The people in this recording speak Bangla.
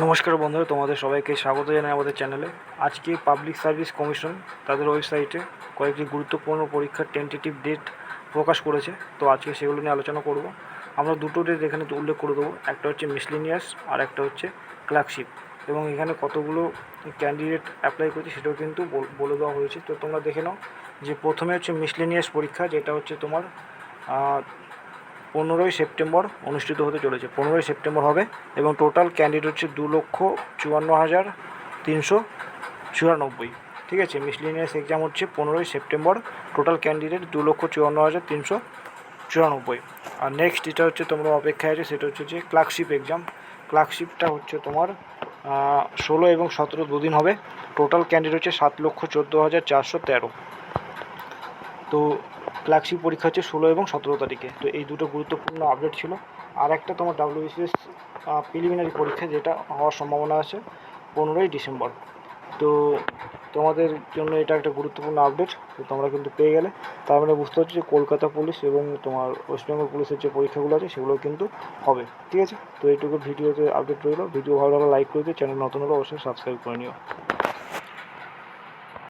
নমস্কার বন্ধুরা, তোমাদের সবাইকে স্বাগত জানাই আমাদের চ্যানেলে আজকে পাবলিক সার্ভিস কমিশন তাদের ওয়েবসাইটে কয়েকটি গুরুত্বপূর্ণ পরীক্ষার টেন্টেটিভ ডেট প্রকাশ করেছে। তো আজকে সেগুলো নিয়ে আলোচনা করব। আমরা দুটো ডেট এখানে উল্লেখ করে দেবো। একটা হচ্ছে মিসলিনিয়াস আর একটা হচ্ছে ক্লার্কশিপ এবং এখানে কতগুলো ক্যান্ডিডেট অ্যাপ্লাই করেছে সেটাও কিন্তু বল- দেওয়া হয়েছে। তো তোমরা দেখে নাও যে প্রথমে হচ্ছে মিসলিনিয়াস পরীক্ষা, যেটা হচ্ছে তোমার পনেরোই সেপ্টেম্বর অনুষ্ঠিত হতে চলেছে। পনেরোই সেপ্টেম্বর হবে এবং টোটাল ক্যান্ডিডেট হচ্ছে দু লক্ষ চুয়ান্ন হাজার তিনশো চুরানব্বই। ঠিক আছে মিসলিনিয়াস এক্সাম হচ্ছে পনেরোই সেপ্টেম্বর। টোটাল ক্যান্ডিডেট দু লক্ষ চুয়ান্ন হাজার তিনশো চুরানব্বই। আর নেক্সট যেটা হচ্ছে তোমরা অপেক্ষায় আছে, সেটা হচ্ছে যে ক্লার্কশিপ এক্সাম ক্লার্কশিপটা হচ্ছে তোমার ষোলো এবং সতেরো দুদিন হবে। টোটাল ক্যান্ডিডেট হচ্ছে সাত লক্ষ চোদ্দ হাজার চারশো তেরো। তো ক্লার্কশিপ পরীক্ষা হচ্ছে ষোলো এবং সতেরো তারিখে। তো এই দুটো গুরুত্বপূর্ণ আপডেট ছিল। আর একটা তোমার ডাব্লিউবিসিএস প্রিলিমিনারি পরীক্ষা যেটা হওয়ার সম্ভাবনা আছে পনেরোই ডিসেম্বর। তো তোমাদের জন্য এটা একটা গুরুত্বপূর্ণ আপডেট তো তোমরা কিন্তু পেয়ে গেলে। তার মানে বুঝতে হচ্ছে যে কলকাতা পুলিশ এবং তোমার ওয়েস্ট বেঙ্গল পুলিশের যে পরীক্ষাগুলো আছে সেগুলো কিন্তু হবে। ঠিক আছে? তো এইটুকু ভিডিওতে আপডেট রইল। ভিডিও ভালো লাগলে লাইক করে দিও। চ্যানেল নতুন হলে অবশ্যই সাবস্ক্রাইব করে নিও।